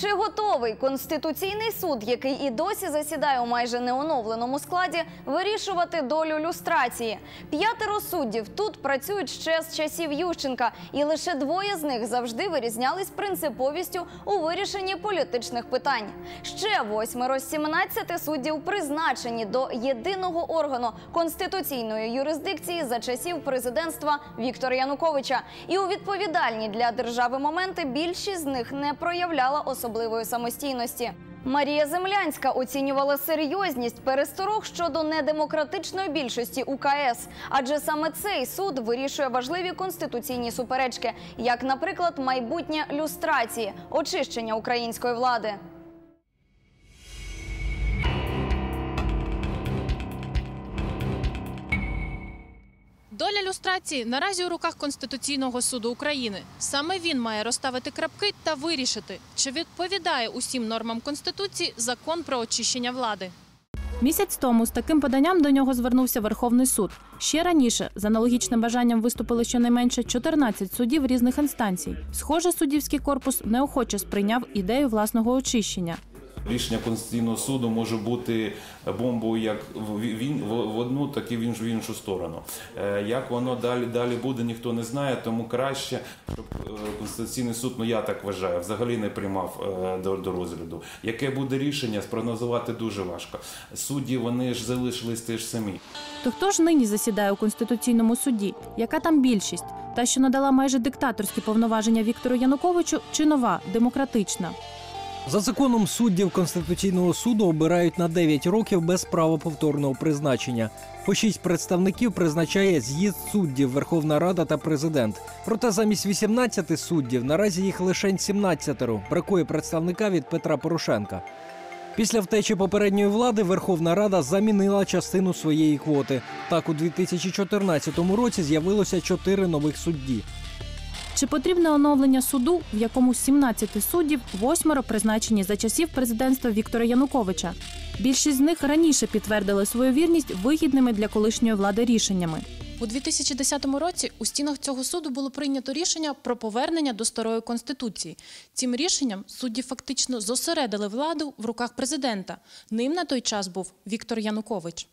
Чи готовий конституційний суд, який і досі засідає у майже неоновленому складі, вирішувати долю люстрації? П'ятеро суддів тут працюють ще з часів Ющенка, і лише двоє з них завжди вирізнялись принциповістю у вирішенні політичних питань. Ще восьмеро з 17 суддів призначені до єдиного органу конституційної юрисдикції за часів президентства Віктора Януковича. І у відповідальні для держави моменти більшість з них не проявляла особливої самостійності. Марія Землянська оцінювала серйозність пересторог щодо недемократичної більшості УКС, адже саме цей суд вирішує важливі конституційні суперечки, як, наприклад, майбутнє люстрації, очищення української влади. Доля люстрації наразі у руках Конституційного суду України. Саме він має розставити крапки та вирішити, чи відповідає усім нормам Конституції закон про очищення влади. Місяць тому з таким поданням до нього звернувся Верховний суд. Ще раніше з аналогічним бажанням виступили щонайменше 14 суддів різних інстанцій. Схоже, суддівський корпус неохоче сприйняв ідею власного очищення. Рішення Конституційного суду може бути бомбою як в одну, так і в іншу в іншу сторону. Е, Як воно далі далі буде, ніхто не знає. Тому краще, щоб е, Конституційний суд, ну я так вважаю, взагалі не приймав е, до, до розгляду. Яке буде рішення, спрогнозувати дуже важко. Судді вони ж залишились теж самі. То хто ж нині засідає у конституційному суді? Яка там більшість? Та, що надала майже диктаторські повноваження Віктору Януковичу, чи нова демократична? За законом суддів Конституційного суду обирають на 9 років без права повторного призначення. По 6 представників призначає з'їзд суддів, Верховна Рада та президент. Проте замість 18 суддів наразі їх лише 17 Бракує представника від Петра Порошенка. Після втечі попередньої влади Верховна Рада замінила частину своєї квоти. Так, у 2014 році з'явилося 4 нових судді. Чи потрібне оновлення суду, в якому з 17 суддів восьмеро призначені за часів президентства Віктора Януковича? Більшість з них раніше підтвердили свою вірність вигідними для колишньої влади рішеннями. У 2010 році у стінах цього суду було прийнято рішення про повернення до старої конституції. Цим рішенням судді фактично зосередили владу в руках президента. Ним на той час був Віктор Янукович.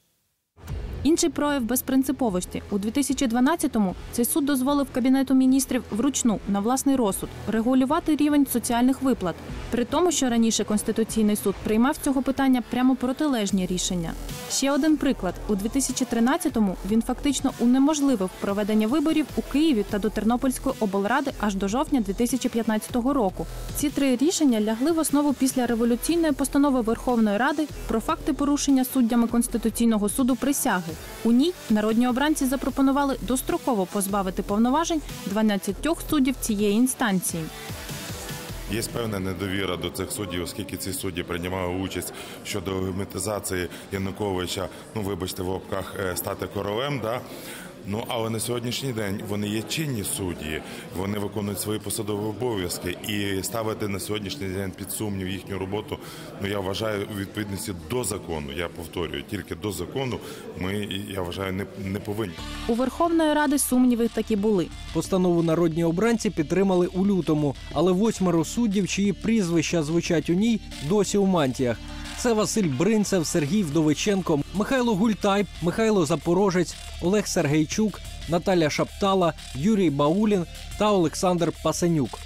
Інший прояв безпринциповості у 2012-му цей суд дозволив кабінету міністрів вручну на власний розсуд регулювати рівень соціальних виплат, при тому, що раніше конституційний суд приймав цього питання прямо протилежні рішення. Ще один приклад: у 2013-му він фактично унеможливив проведення виборів у Києві та до Тернопільської облради аж до жовтня 2015 року. Ці три рішення лягли в основу після революційної постанови Верховної Ради про факти порушення суддями Конституційного суду присяги. У ній народні обранці запропонували достроково позбавити повноважень 12 суддів цієї інстанції. Є певна недовіра до цих суддів, оскільки ці судді приймали участь щодо геометизації Януковича, ну вибачте, в лапках е, стати королем. Да? Ну але на сьогоднішній день вони є чинні судді, вони виконують свої посадові обов'язки і ставити на сьогоднішній день під сумнів їхню роботу. Ну я вважаю у відповідності до закону. Я повторюю, тільки до закону ми я вважаю не, не повинні. У Верховної Ради сумніви такі були. Постанову народні обранці підтримали у лютому, але восьмеро суддів, чиї прізвища звучать у ній, досі у мантіях. Це Василь Бринцев, Сергій Вдовиченко, Михайло Гультай, Михайло Запорожець, Олег Сергейчук, Наталя Шаптала, Юрій Баулін та Олександр Пасенюк.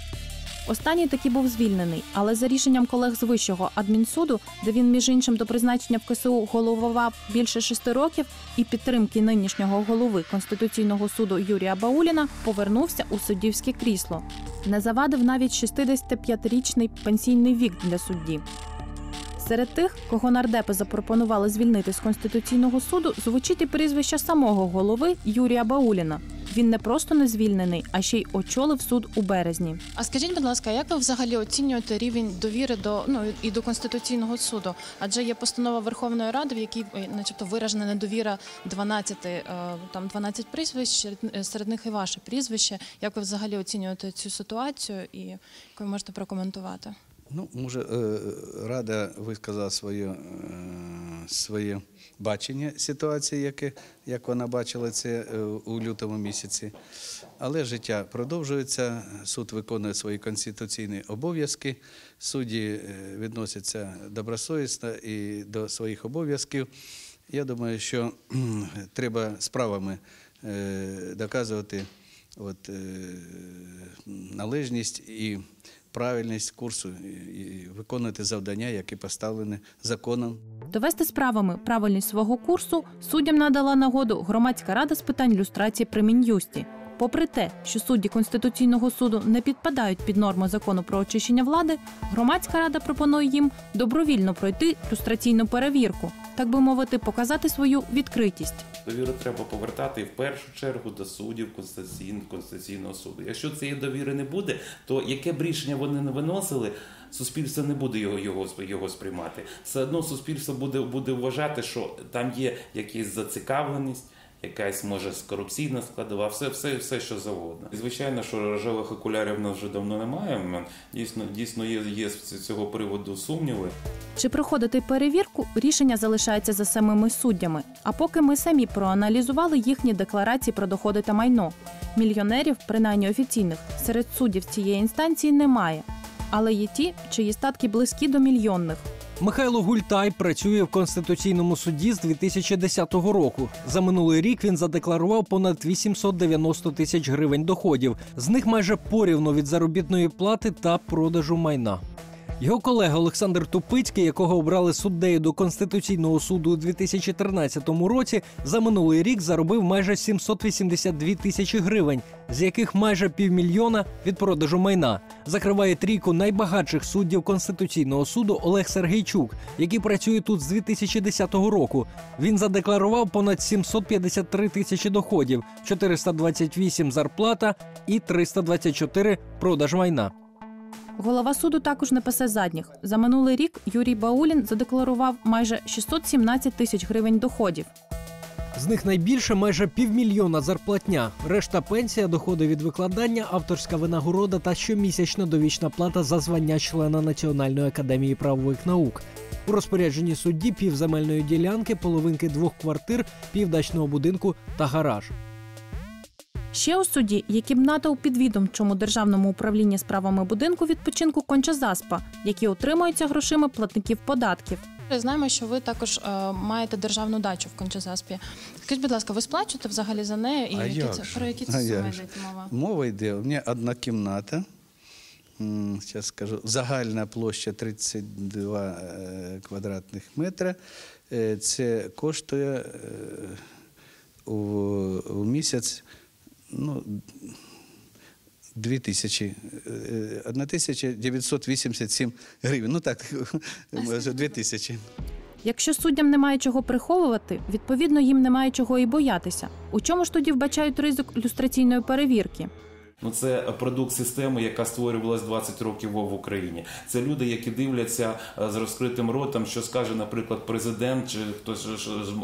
Останній таки був звільнений, але за рішенням колег з вищого адмінсуду, де він між іншим до призначення в КСУ головував більше шести років, і підтримки нинішнього голови конституційного суду Юрія Бауліна повернувся у суддівське крісло. Не завадив навіть 65-річний пенсійний вік для судді. Серед тих, кого нардепи запропонували звільнити з конституційного суду, звучить і прізвище самого голови Юрія Бауліна. Він не просто не звільнений, а ще й очолив суд у березні. А скажіть, будь ласка, як ви взагалі оцінюєте рівень довіри до ну і до конституційного суду? Адже є постанова Верховної Ради, в якій, е, начебто, виражена недовіра 12, е, там 12 прізвищ, серед- е, серед них і ваше прізвище. Як ви взагалі оцінюєте цю ситуацію і як ви можете прокоментувати? Ну, може, е, Рада висказала свою е, своє бачення ситуації, яке, як вона бачила це е, у лютому місяці. Але життя продовжується, суд виконує свої конституційні обов'язки, судді відносяться добросовісно і до своїх обов'язків. Я думаю, що треба справами доказувати от, належність і правильність курсу і, виконувати завдання, які поставлені законом. Довести справами правильність свого курсу суддям надала нагоду громадська рада з питань люстрації при Мін'юсті. Попри те, що судді Конституційного суду не підпадають під норми закону про очищення влади, громадська рада пропонує їм добровільно пройти люстраційну перевірку, так би мовити, показати свою відкритість. Довіру треба повертати в першу чергу до суддів Конституційного, суду. Якщо цієї довіри не буде, то яке б рішення вони не виносили, суспільство не буде його, його, його сприймати. Все одно суспільство буде, буде вважати, що там є якась зацікавленість. Якась може корупційна складова, все, все, все, що завгодно. І звичайно, що рожевих окулярів в нас вже давно немає. Дійсно, дійсно є, є з цього приводу сумніви. Чи проходити перевірку, рішення залишається за самими суддями. А поки ми самі проаналізували їхні декларації про доходи та майно. Мільйонерів, принаймні офіційних, серед суддів цієї інстанції немає. Але є ті, чиї статки близькі до мільйонних. Михайло Гультай працює в Конституційному суді з 2010 року. За минулий рік він задекларував понад 890 тисяч гривень доходів. З них майже порівну від заробітної плати та продажу майна. Його колега Олександр Тупицький, якого обрали суддею до Конституційного суду у 2013 році, за минулий рік заробив майже 782 тисячі гривень, з яких майже півмільйона від продажу майна. Закриває трійку найбагатших суддів Конституційного суду Олег Сергійчук, який працює тут з 2010 року. Він задекларував понад 753 тисячі доходів, 428 зарплата і 324 продаж майна. Голова суду також не пасе задніх. За минулий рік Юрій Баулін задекларував майже 617 тисяч гривень доходів. З них найбільше майже півмільйона зарплатня. Решта пенсія, доходи від викладання, авторська винагорода та щомісячна довічна плата за звання члена Національної академії правових наук. У розпорядженні судді півземельної ділянки, половинки двох квартир, півдачного будинку та гараж. Ще у суді є кімната у підвідомчому державному управлінні справами будинку відпочинку Кончазаспа, які отримуються грошима платників податків. Знаємо, що ви також е, маєте державну дачу в Кончазаспі. Скажіть, будь ласка, ви сплачуєте взагалі за нею і А які як це про які це суми йдеться мова? Мова йде, у мене одна кімната. Зараз скажу, загальна площа 32 е, квадратних метра. Е, Це коштує е, у, у місяць ну, 2 тисячі, е, 1987 гривень. Ну так, може, 2 тисячі. Якщо суддям немає чого приховувати, відповідно їм немає чого і боятися. У чому ж тоді вбачають ризик люстраційної перевірки? Ну, це продукт системи, яка створювалась 20 років в Україні. Це люди, які дивляться е, з розкритим ротом, що скаже, наприклад, президент чи хтось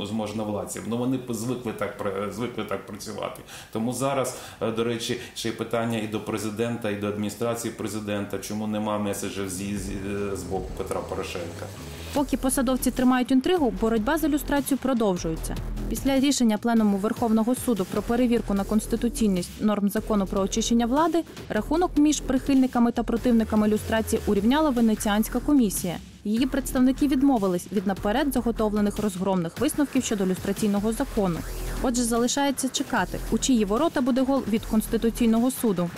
з можновладців. Ну вони звикли так звикли так працювати. Тому зараз, е, до речі, ще й питання і до президента, і до адміністрації президента, чому нема меседжів зі з, з боку Петра Порошенка. Поки посадовці тримають інтригу, боротьба за люстрацію продовжується. Після рішення Пленуму Верховного суду про перевірку на конституційність норм закону про очищення влади, рахунок між прихильниками та противниками люстрації урівняла Венеціанська комісія. Її представники відмовились від наперед заготовлених розгромних висновків щодо люстраційного закону. Отже, залишається чекати, у чиї ворота буде гол від конституційного суду.